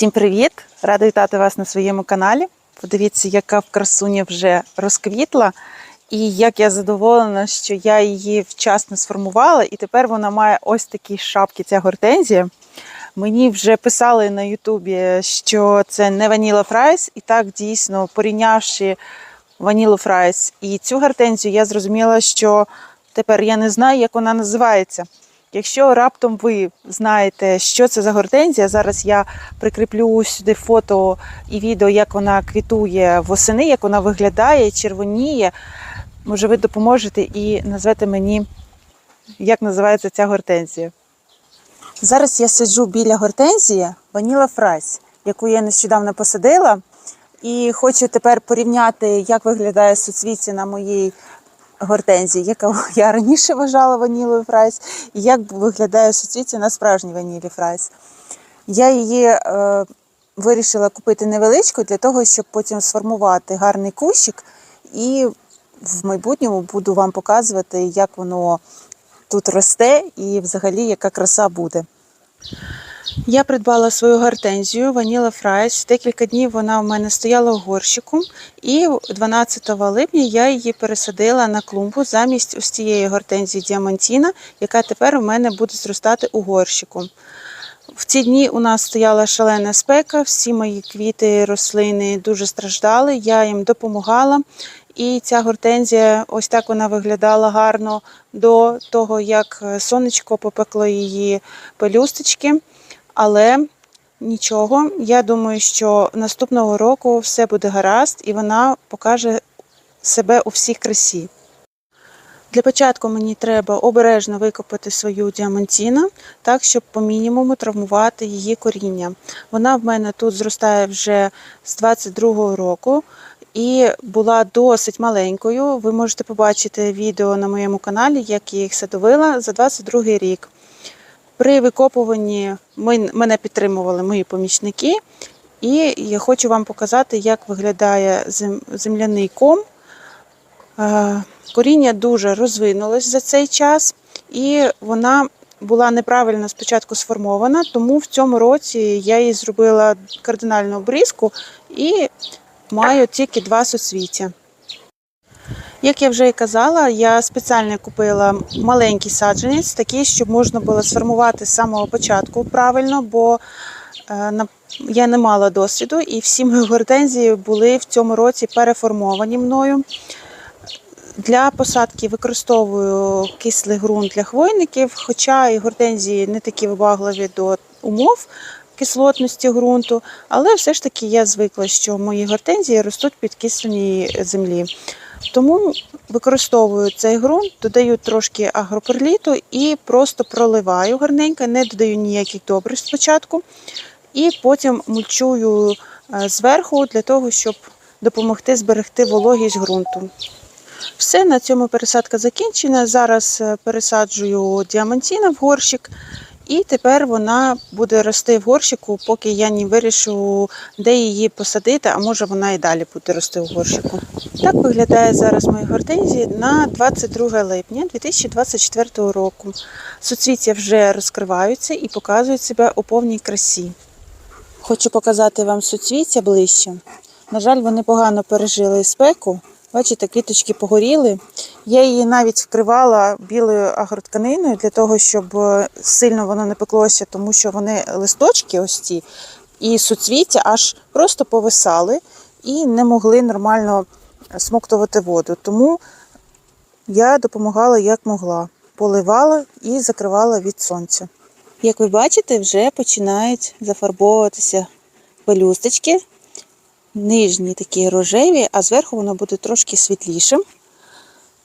Всім привіт! Рада вітати вас на своєму каналі. Подивіться, яка в красуня вже розквітла. І як я задоволена, що я її вчасно сформувала, і тепер вона має ось такі шапки, ця гортензія. Мені вже писали на Ютубі, що це не ваніла фрайс, і так дійсно порівнявши ванілу фрайс і цю гортензію, я зрозуміла, що тепер я не знаю, як вона називається. Якщо раптом ви знаєте, що це за гортензія, зараз я прикріплю сюди фото і відео, як вона квітує восени, як вона виглядає, червоніє. Може, ви допоможете і назвете мені, як називається ця гортензія. Зараз я сиджу біля гортензії Ваніла Фрайс, яку я нещодавно посадила. І хочу тепер порівняти, як виглядає суцвіття на моїй гортензії, яку я раніше вважала ванілою фрайс, і як виглядає суцвіття на справжній ванілі фрайс. Я її е, вирішила купити невеличку для того, щоб потім сформувати гарний кущик, і в майбутньому буду вам показувати, як воно тут росте і взагалі яка краса буде. Я придбала свою гортензію Ваніла Фрайс. Декілька днів вона в мене стояла в горщику, і 12 липня я її пересадила на клумбу замість ось цієї гортензії Діамантіна, яка тепер у мене буде зростати у горщику. В ці дні у нас стояла шалена спека, всі мої квіти, рослини дуже страждали, я їм допомагала. І ця гортензія, ось так вона виглядала гарно до того, як сонечко попекло її пелюсточки. Але нічого, я думаю, що наступного року все буде гаразд і вона покаже себе у всій красі. Для початку мені треба обережно викопати свою діамантіну, так, щоб по мінімуму травмувати її коріння. Вона в мене тут зростає вже з 22-го року і була досить маленькою. Ви можете побачити відео на моєму каналі, як я їх садовила за 22-й рік. При викопуванні мене підтримували мої помічники, і я хочу вам показати, як виглядає зем, земляний ком. Е, Коріння дуже розвинулось за цей час, і вона була неправильно спочатку сформована, тому в цьому році я їй зробила кардинальну обрізку і маю тільки два суцвіття. Як я вже і казала, я спеціально купила маленький саджанець, такий, щоб можна було сформувати з самого початку правильно, бо е, я не мала досвіду, і всі мої гортензії були в цьому році переформовані мною. Для посадки використовую кислий ґрунт для хвойників, хоча і гортензії не такі вибагливі до умов кислотності ґрунту, але все ж таки я звикла, що мої гортензії ростуть під кисленій землі. Тому використовую цей ґрунт, додаю трошки агроперліту і просто проливаю гарненько, не додаю ніяких добрив спочатку. І потім мульчую е, зверху для того, щоб допомогти зберегти вологість ґрунту. Все, на цьому пересадка закінчена. Зараз е, пересаджую діамантіна в горщик, і тепер вона буде рости в горщику, поки я не вирішу, де її посадити, а може вона і далі буде рости в горщику. Так виглядає зараз мої гортензії на 22 липня 2024 року. Суцвіття вже розкриваються і показують себе у повній красі. Хочу показати вам суцвіття ближче. На жаль, вони погано пережили спеку. Бачите, квіточки погоріли. Я її навіть вкривала білою агротканиною для того, щоб е, сильно воно не пеклося, тому що вони листочки ось ці і суцвіття аж просто повисали і не могли нормально смоктувати воду. Тому я допомагала як могла, поливала і закривала від сонця. Як ви бачите, вже починають зафарбовуватися пелюсточки. Нижні такі рожеві, а зверху воно буде трошки світлішим.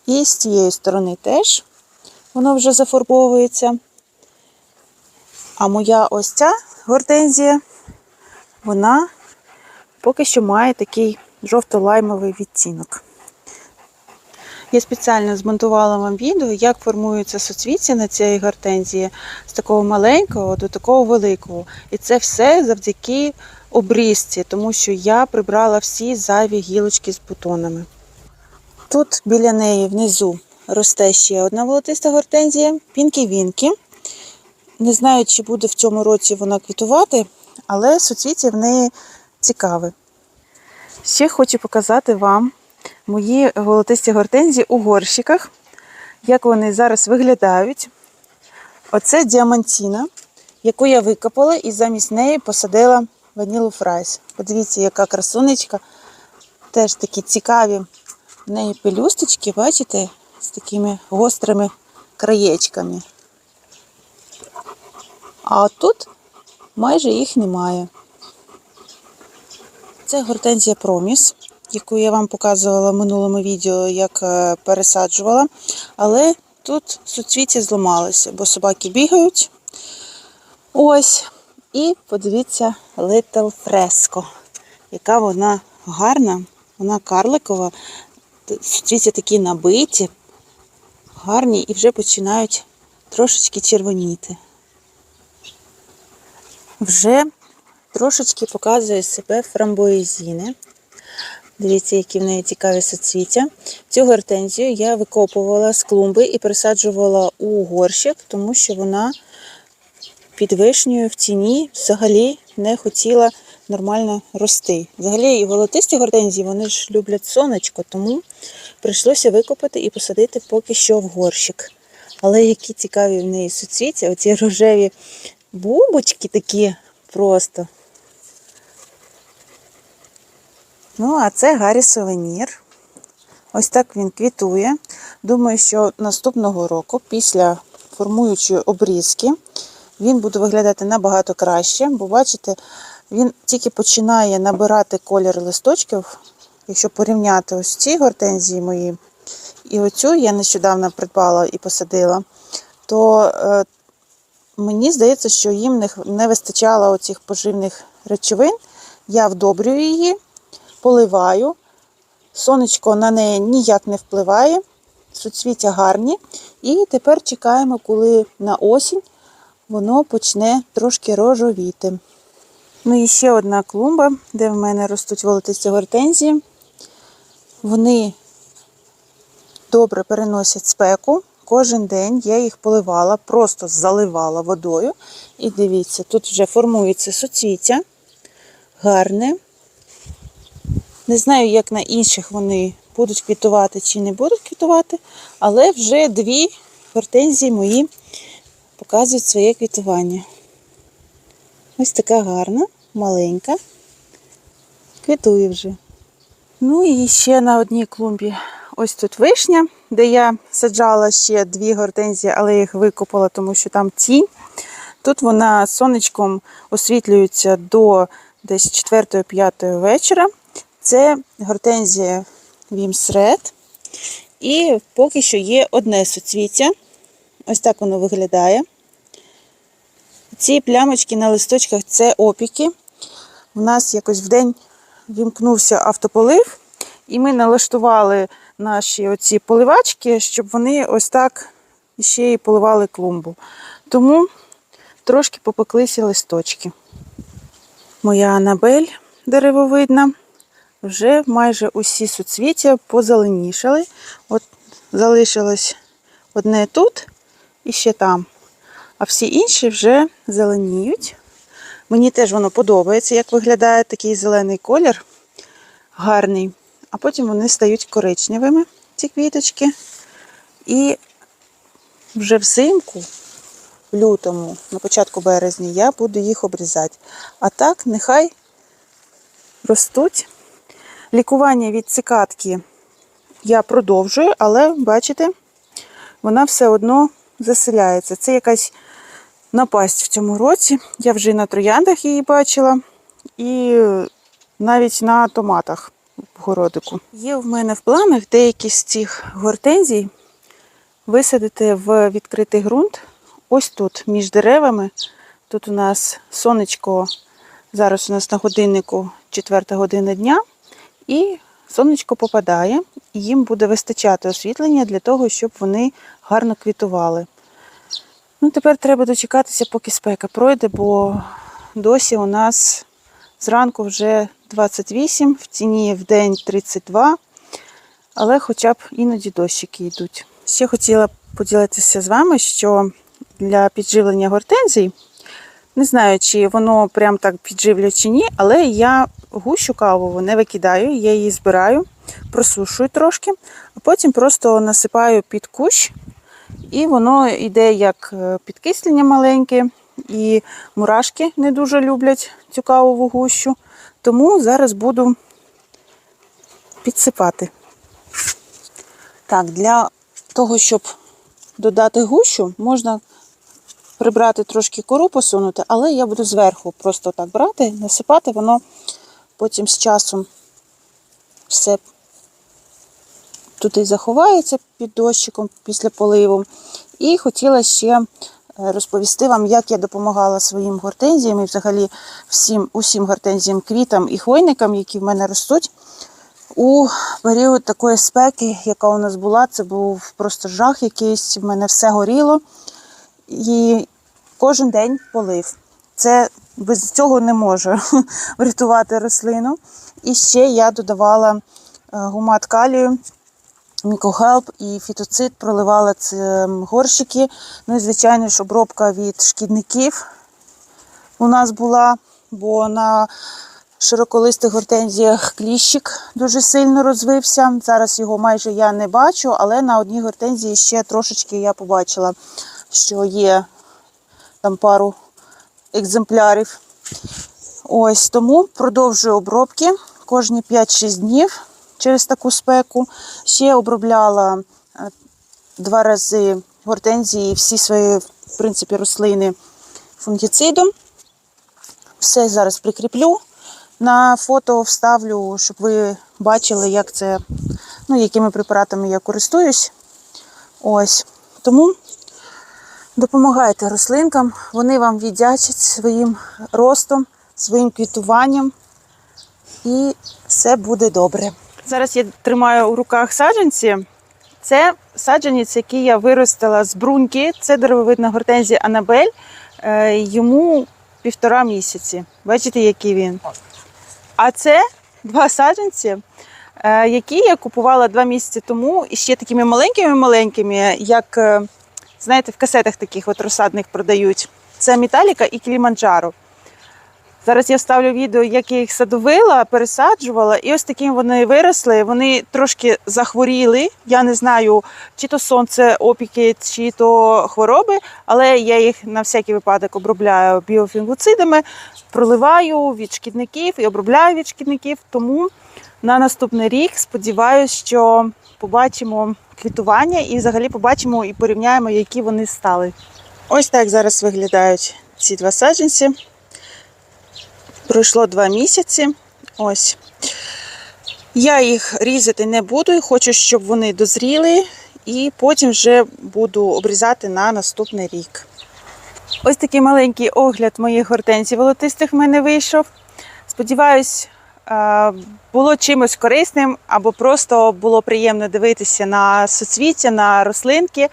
І з цієї сторони теж воно вже зафарбовується. А моя ось ця гортензія, вона поки що має такий жовто-лаймовий відтінок. Я спеціально змонтувала вам відео, як формується суцвіття на цій гортензії з такого маленького до такого великого. І це все завдяки обрізці, тому що я прибрала всі зайві гілочки з бутонами. Тут біля неї внизу росте ще одна волотиста гортензія, пінкі-вінкі. Не знаю, чи буде в цьому році вона квітувати. але суцвіття в неї цікаве. Ще хочу показати вам мої голотисті гортензії у горщиках, як вони зараз виглядають. Оце діамантіна, яку я викопала і замість неї посадила ванілу фрайс. Подивіться, яка красунечка. Теж такі цікаві в неї пелюсточки, бачите, з такими гострими краєчками. А тут майже їх немає. Це гортензія Проміс, яку я вам показувала в минулому відео, як е, пересаджувала. Але тут суцвіття зламалося, бо собаки бігають. Ось. І подивіться Little Fresco, яка вона гарна, вона карликова, суцвіття такі набиті, гарні і вже починають трошечки червоніти. Вже трошечки показує себе фрамбоїзіни. Дивіться, які в неї цікаві соцвіття. Цю гортензію я викопувала з клумби і пересаджувала у горщик, тому що вона під вишнею в тіні взагалі не хотіла нормально рости. Взагалі і волотисті гортензії вони ж люблять сонечко, тому прийшлося викопати і посадити поки що в горщик. Але які цікаві в неї суцвіття, оці рожеві бубочки такі просто. Ну, а це Гаррі Сувенір. Ось так він квітує. Думаю, що наступного року, після формуючої обрізки, він буде виглядати набагато краще, бо бачите, він тільки починає набирати колір листочків. Якщо порівняти ось ці гортензії мої, і оцю я нещодавно придбала і посадила, то е, мені здається, що їм не, не вистачало оцих поживних речовин. Я вдобрюю її, поливаю. Сонечко на неї ніяк не впливає, суцвіття гарні. І тепер чекаємо, коли на осінь воно почне трошки рожовіти. Ну і ще одна клумба, де в мене ростуть волотисті гортензії. Вони добре переносять спеку. Кожен день я їх поливала, просто заливала водою. І дивіться, тут вже формується суцвіття. Гарне. Не знаю, як на інших вони будуть квітувати чи не будуть квітувати, але вже дві гортензії мої показують своє квітування. Ось така гарна, маленька. Квітує вже. Ну і ще на одній клумбі ось тут вишня, де я саджала ще дві гортензії, але їх викопала, тому що там тінь. Тут вона сонечком освітлюється до десь 4-5 вечора. Це гортензія Вімсред. І поки що є одне суцвіття. Ось так воно виглядає. Ці плямочки на листочках це опіки. У нас якось в день вімкнувся автополив, і ми налаштували наші оці поливачки, щоб вони ось так ще й поливали клумбу. Тому трошки попеклися листочки. Моя Анабель деревовидна. Вже майже усі суцвіття позеленішали. От залишилось одне тут і ще там. А всі інші вже зеленіють. Мені теж воно подобається, як виглядає такий зелений колір, гарний. А потім вони стають коричневими, ці квіточки. І вже взимку, в лютому, на початку березня, я буду їх обрізати. А так, нехай ростуть. Лікування від цикатки я продовжую, але бачите, вона все одно заселяється. Це якась напасть в цьому році. Я вже і на трояндах її бачила, і навіть на томатах в городику. Є в мене в планах деякі з цих гортензій висадити в відкритий ґрунт. Ось тут, між деревами. Тут у нас сонечко, зараз у нас на годиннику 4 година дня, і сонечко попадає, і їм буде вистачати освітлення для того, щоб вони гарно квітували. Ну, тепер треба дочекатися, поки спека пройде, бо досі у нас зранку вже 28, в тіні в день 32, але хоча б іноді дощики йдуть. Ще хотіла поділитися з вами, що для підживлення гортензій Не знаю, чи воно прям так підживлює чи ні, але я гущу кавову не викидаю, я її збираю, просушую трошки, а потім просто насипаю під кущ, і воно йде як е, підкислення маленьке, і мурашки не дуже люблять цю кавову гущу. Тому зараз буду підсипати. Так, для того, щоб додати гущу, можна прибрати трошки кору, посунути, але я буду зверху просто так брати, насипати, воно потім з часом все туди заховається під дощиком після поливу. І хотіла ще е, розповісти вам, як я допомагала своїм гортензіям і взагалі всім, усім гортензіям, квітам і хвойникам, які в мене ростуть. У період такої спеки, яка у нас була, це був просто жах якийсь, в мене все горіло. І кожен день полив. Це без цього не може врятувати рослину. І ще я додавала е, гумат калію, мікохелп і фітоцид, проливала це горщики. Ну і, звичайно ж, обробка від шкідників у нас була, бо на широколистих гортензіях кліщик дуже сильно розвився. Зараз його майже я не бачу, але на одній гортензії ще трошечки я побачила, що є там пару екземплярів. Ось тому продовжую обробки кожні 5-6 днів через таку спеку. Ще обробляла е, два рази гортензії, всі свої, в принципі, рослини фунгіцидом. Все зараз прикріплю. На фото вставлю, щоб ви бачили, як це, ну, якими препаратами я користуюсь. Ось. Тому допомагайте рослинкам, вони вам віддячать своїм ростом, своїм квітуванням, і все буде добре. Зараз я тримаю у руках саджанці. Це саджанець, який я виростила з бруньки. Це деревовидна гортензія Анабель. Е, Йому півтора місяці. Бачите, який він. А це два саджанці, е, які я купувала два місяці тому і ще такими маленькими-маленькими, як, е, знаєте, в касетах таких от розсадних продають. Це Металіка і Кіліманджаро. Зараз я вставлю відео, як я їх садовила, пересаджувала, і ось таким вони виросли. Вони трошки захворіли. Я не знаю, чи то сонце, опіки, чи то хвороби, але я їх на всякий випадок обробляю біофінгуцидами, проливаю від шкідників і обробляю від шкідників. Тому на наступний рік сподіваюся, що побачимо квітування і взагалі побачимо і порівняємо, які вони стали. Ось так зараз виглядають ці два саджанці. Пройшло два місяці. Ось. Я їх різати не буду, хочу, щоб вони дозріли, і потім вже буду обрізати на наступний рік. Ось такий маленький огляд моїх гортензій волотистих в мене вийшов. Сподіваюсь, е, було чимось корисним або просто було приємно дивитися на соцвіття, на рослинки.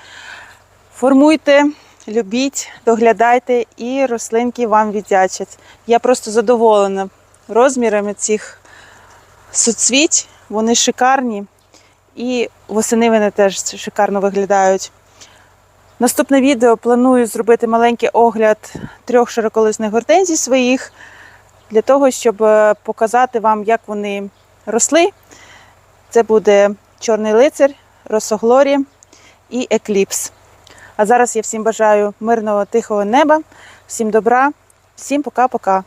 Формуйте, любіть, доглядайте, і рослинки вам віддячать. Я просто задоволена розмірами цих соцвіть. Вони шикарні. І восени вони теж шикарно виглядають. Наступне відео планую зробити маленький огляд трьох широколисних гортензій своїх, для того, щоб е, показати вам, як вони росли. Це буде чорний лицар, росоглорі і екліпс. А зараз я всім бажаю мирного, тихого неба, всім добра, всім пока-пока.